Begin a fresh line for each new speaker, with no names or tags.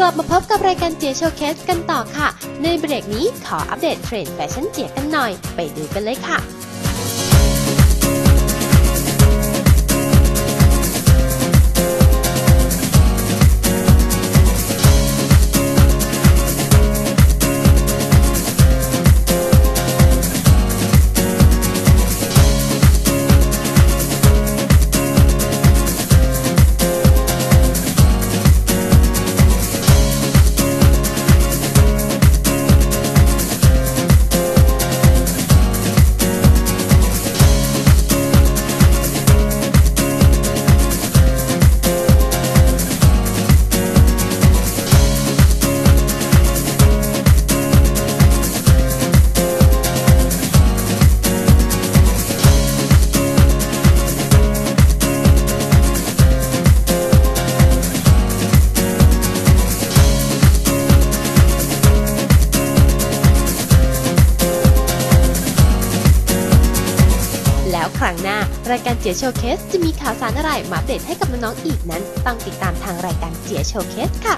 กลับมาพบกับรายการเจียโชว์เคสกันต่อค่ะ ในเบรกนี้ขออัปเดตเทรนด์แฟชั่นเจียกันหน่อย ไปดูกันเลยค่ะ ครั้งหน้า รายการเจียโชว์เคสจะมีข่าวสารอะไรมาอัปเดตให้กับน้องๆอีกนั้น ต้องติดตามทางรายการเจียโชว์เคสค่ะ